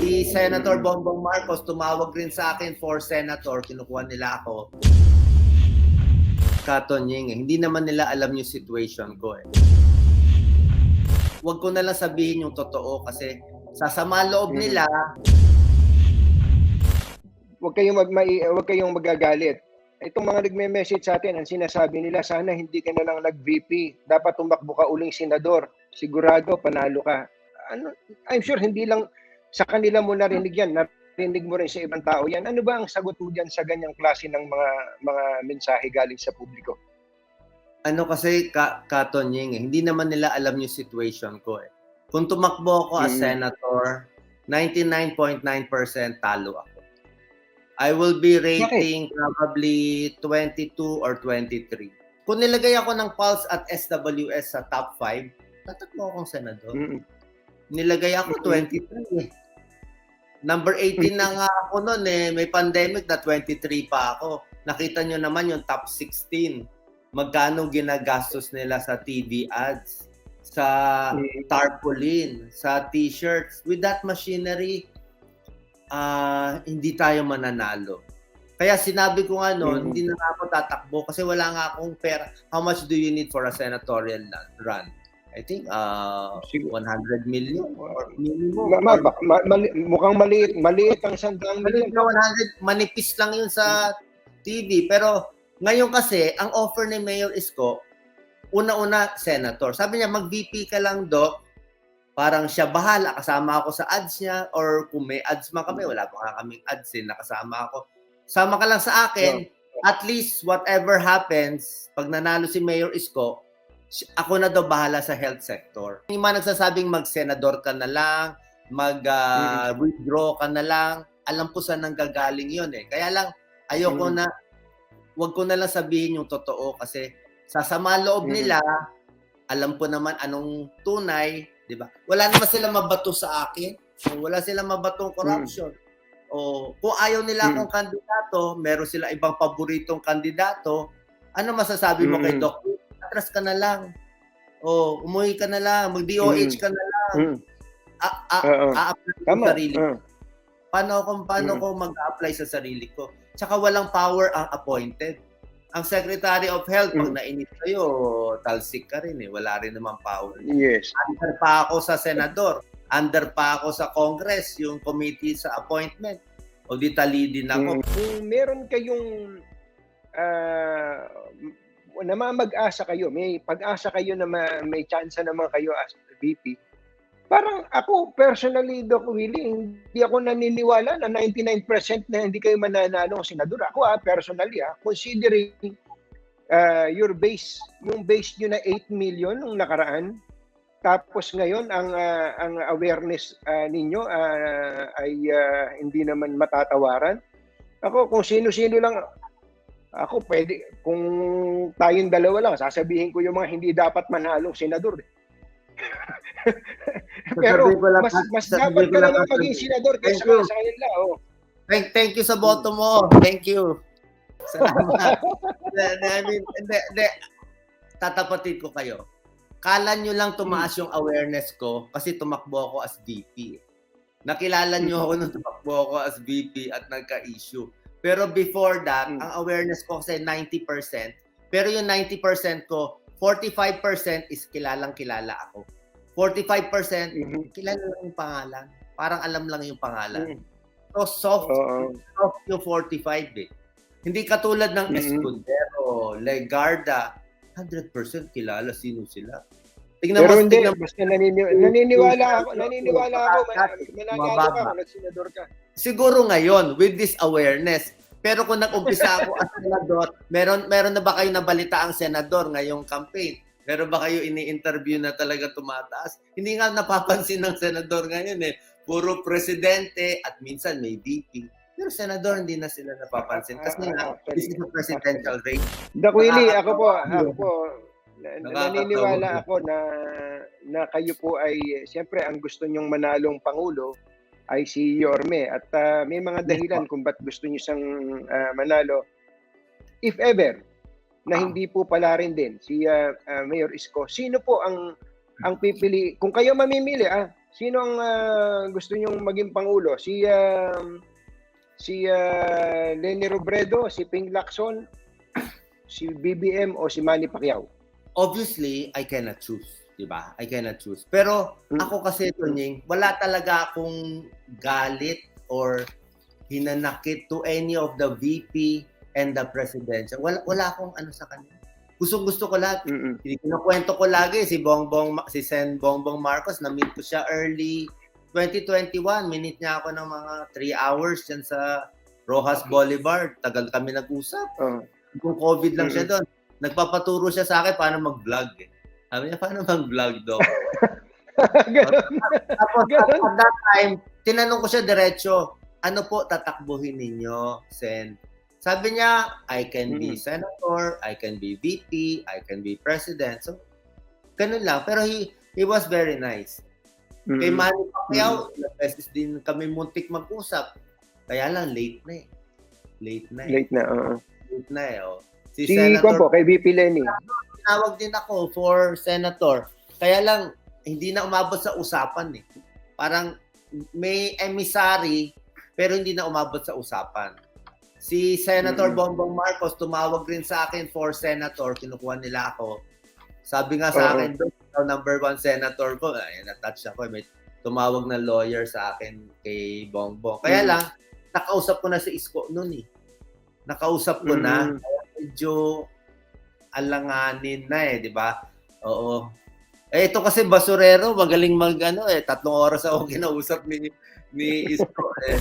Si Senator Bongbong Marcos tumawag rin sa akin for senator, kinukuha nila ako. Katonying, eh. hindi naman nila alam yung situation ko eh. Huwag ko na lang sabihin yung totoo kasi sa sama loob Mhm. nila, Huwag kayong mag mai, huwag kayong magagalit. Itong mga nagme-message sa atin, ang sinasabi nila, sana hindi ka na lang nag-VP. Dapat tumakbo ka uling senador. Sigurado, panalo ka. Ano, I'm sure hindi lang sa kanila mo narinig yan. Narinig mo rin sa ibang tao yan. Ano ba ang sagot mo dyan sa ganyang klase ng mga mga mensahe galing sa publiko? ano kasi ka, Katonying eh, hindi naman nila alam yung situation ko eh. Kung tumakbo ako as Mhm. senator, 99.9% talo ako. I will be rating probably 22 or 23. Kung nilagay ako ng Pulse at SWS sa top 5, tatakbo akong senador. Nilagay ako Mhm. 23 eh. Number 18 na nga ako noon eh. May pandemic na 23 pa ako. Nakita nyo naman yung top 16. Magkano ginagastos nila sa TV ads, sa tarpaulin, sa t-shirts. With that machinery, ah hindi tayo mananalo. Kaya sinabi ko nga noon, Mhm. hindi na ako tatakbo kasi wala nga akong pera. How much do you need for a senatorial run? I think uh, Siguro. 100 million or minimum. Ma, ma, ma, mali, mukhang maliit, maliit ang sandang Maliit milyon. na 100, manipis lang yun sa TV. Pero ngayon kasi, ang offer ni Mayor Isko, una-una, senator. Sabi niya, mag-VP ka lang, Doc. Parang siya bahala, kasama ako sa ads niya. Or kung may ads man kami, wala pa nga kaming ads eh, nakasama ako. Sama ka lang sa akin. At least, whatever happens, pag nanalo si Mayor Isko, ako na daw bahala sa health sector. Yung mga nagsasabing mag-senador ka na lang, mag-withdraw ka na lang, alam ko saan nanggagaling yun eh. Kaya lang, ayoko Mm. na, wag ko na lang sabihin yung totoo kasi sa sama loob Mm. nila, alam ko naman anong tunay, di ba? Wala naman sila mabato sa akin. Wala silang mabatong corruption. O kung ayaw nila Mm. akong kandidato, meron sila ibang paboritong kandidato, ano masasabi mo kay Mm. Atras ka na lang. O umuwi ka na lang, mag-DOH Mm. ka na lang. Mm. A- a- Oo. a-apply sa sarili. Ah. Paano ko paano Mm. ko mag-apply sa sarili ko? Tsaka walang power ang appointed. Ang Secretary of Health, pag Mm. nainis kayo, talsik ka rin eh. Wala rin naman power. Yes. Under pa ako sa senador. Under pa ako sa Congress, yung committee sa appointment. O di talidin ako. Mm. Kung meron kayong uh, namamag-asa kayo, may pag-asa kayo na ma- may chance naman kayo as VP, parang ako personally, Doc Willie, hindi ako naniniwala na 99% na hindi kayo mananalo ng senador. Ako ah, personally ah, considering uh, your base, yung base nyo na 8 million nung nakaraan, tapos ngayon ang ah, ang awareness ah, ninyo ah, ay ah, hindi naman matatawaran. Ako kung sino-sino lang ako pwede kung tayong dalawa lang sasabihin ko yung mga hindi dapat manalo senador. Pero ko lang- mas mas dapat ka lang naman maging senador kaysa you. sa kanila. Oh. Thank, thank you sa boto mo. Thank you. Salamat. I mean, hindi, hindi. Tatapatin ko kayo. Kala nyo lang tumaas yung awareness ko kasi tumakbo ako as VP. Nakilala nyo ako nung tumakbo ako as VP at nagka-issue. Pero before that, Mm. ang awareness ko kasi 90%. Pero yung 90% ko, 45% is kilalang kilala ako. 45% Mhm. kilala lang yung pangalan. Parang alam lang yung pangalan. Mm. So soft, Oo. soft yung 45 eh. Hindi katulad ng Mhm. Escudero, Legarda, 100% kilala sino sila. Tingnan Pero mo, hindi, tingnan basta nanini- naniniwala ako, naniniwala ako, man- mananalo ka nagsenador ka. Siguro ngayon, with this awareness, pero kung nag-umpisa ako as senador, meron, meron na ba kayo nabalita ang senador ngayong campaign? Meron ba kayo ini-interview na talaga tumataas? Hindi nga napapansin ng senador ngayon eh. Puro presidente at minsan may VP. Pero senador, hindi na sila napapansin. Kasi nga, this is a presidential race. Dak Willie, ako po, ako po, na- naniniwala ako na na kayo po ay, siyempre, ang gusto nyong manalong Pangulo ay si Yorme. At ah, may mga dahilan kung ba't gusto nyo siyang ah, manalo. If ever, na Ah. hindi po pala rin din si ah, ah, Mayor Isko, sino po ang ang pipili, kung kayo mamimili, ah, sino ang ah, gusto nyong maging pangulo? Si um, si ah, Lenny Robredo, si Ping Lacson, si BBM o si Manny Pacquiao? Obviously, I cannot choose. Diba? I cannot choose. Pero Mm. ako kasi, Tunying, wala talaga akong galit or hinanakit to any of the VP and the presidential. Wala, wala akong ano sa kanila. Gusto gusto ko lahat. Mm-mm. Kinukwento ko lagi si Bongbong si Sen Bongbong Marcos na meet ko siya early 2021 minute niya ako ng mga 3 hours diyan sa Rojas Boulevard tagal kami nag-usap Oh. kung COVID lang siya doon nagpapaturo siya sa akin paano mag-vlog eh. sabi niya paano mag-vlog daw tapos at, Ganun. at that time tinanong ko siya diretso ano po tatakbuhin ninyo Sen sabi niya, I can be Mm. senator, I can be VP, I can be president. So, ganun lang. Pero he, he was very nice. Kay Mm-mm. Manny Pacquiao, beses din kami muntik mag-usap. Kaya lang, late na eh. Late na eh. Late na, oo. Late na eh. Oh. Si, Si Senator, po, kay VP Lenny. tinawag din ako for senator. Kaya lang, hindi na umabot sa usapan eh. Parang may emissary, pero hindi na umabot sa usapan. Si Senator Mm. Bongbong Marcos tumawag rin sa akin for senator, kinukuha nila ako. Sabi nga sa akin, "Doon, ikaw number one senator ko. Ay, na-touch ako. May tumawag na lawyer sa akin kay Bongbong. Kaya Mm. lang, nakausap ko na si Isko noon eh. Nakausap ko na. Mm. Kaya medyo alanganin na eh, di ba? Oo. Eh, ito kasi basurero, magaling mag ano eh, tatlong oras ako kinausap ni ni Isko. Eh,